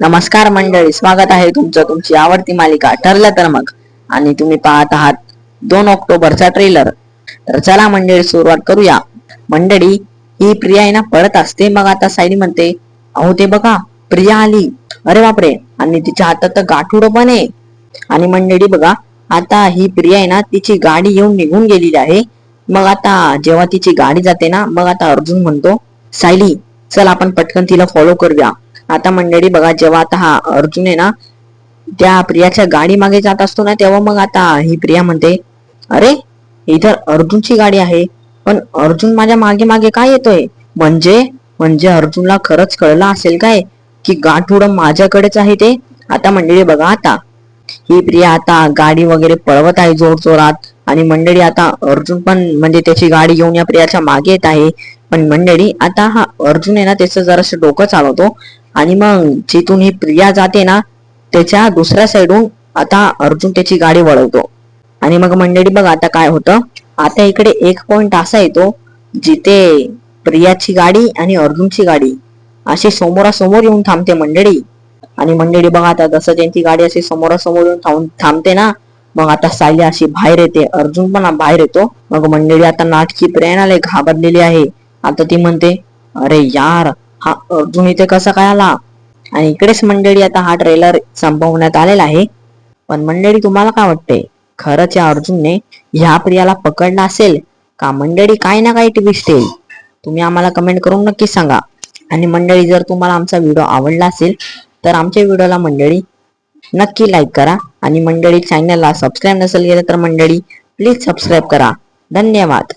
नमस्कार मंडळी स्वागत आहे तुमचं तुमची आवडती मालिका ठरलं तर मग. आणि तुम्ही पाहत आहात दोन ऑक्टोबरचा ट्रेलर तर चला मंडळी सुरुवात करूया. मंडळी ही प्रिया आहे ना पळत असते. मग आता सायली म्हणते अहो ते बघा प्रिया आली. अरे बापरे! आणि तिच्या हातात तर गाठुड पण आहे. आणि मंडळी बघा आता ही प्रिया आहे ना तिची गाडी येऊन निघून गेलेली आहे. मग आता जेव्हा तिची गाडी जाते ना मग आता अर्जुन म्हणतो सायली चल आपण पटकन तिला फॉलो करूया. आता मंडळी बघा जेव्हा आता हा अर्जुन आहे ना त्या प्रियाच्या गाडी मागे जात असतो ना तेव्हा मग आता ही प्रिया म्हणते अरे इधर अर्जुनची गाडी आहे पण अर्जुन माझ्या मागे मागे काय येतोय? म्हणजे म्हणजे अर्जुनला खरंच कळलं असेल काय की गाठुड माझ्याकडेच आहे ते? आता मंडळी बघा आता. ही प्रिया आता गाडी वगैरे पळवत आहे जोर जोरात आणि मंडळी आता अर्जुन पण म्हणजे त्याची गाडी घेऊन या प्रियाच्या मागे येत आहे. पण मंडळी आता हा अर्जुन आहे ना त्याचं जरासं डोकं चालवतो. आणि मग जिथून ही प्रिया जाते ना त्याच्या दुसऱ्या साईडून आता अर्जुन त्याची गाडी वळवतो. आणि मग मंडळी बघ आता काय होतं. आता इकडे एक पॉइंट असा येतो जिथे प्रियाची गाडी आणि अर्जुनची गाडी अशी समोरासमोर येऊन थांबते मंडळी. आणि मंडळी बघा आता जसं त्यांची गाडी अशी समोरासमोर येऊन थांबते ना मग आता सायली अशी बाहेर येते. अर्जुन पण बाहेर येतो. मग मंडळी आता नाटकी प्रेरणाला घाबरलेली आहे. आता ती म्हणते अरे यार हा अर्जुन इथे कसा काय आला? आणि इकडेच मंडळी आता हा ट्रेलर संपवण्यात आलेला आहे. पण मंडळी तुम्हाला काय वाटते? खरंच या अर्जुनने ह्या प्रियाला पकडला असेल? का मंडळी काय ना काही ट्विस्ट येईल तुम्ही आम्हाला कमेंट करून नक्की सांगा. आणि मंडळी जर तुम्हाला आमचा व्हिडिओ आवडला असेल तर आमच्या व्हिडिओला मंडळी नक्की लाईक करा. आणि मंडळी चॅनलला सबस्क्राईब नसेल गेलं तर मंडळी प्लीज सबस्क्राईब करा. धन्यवाद.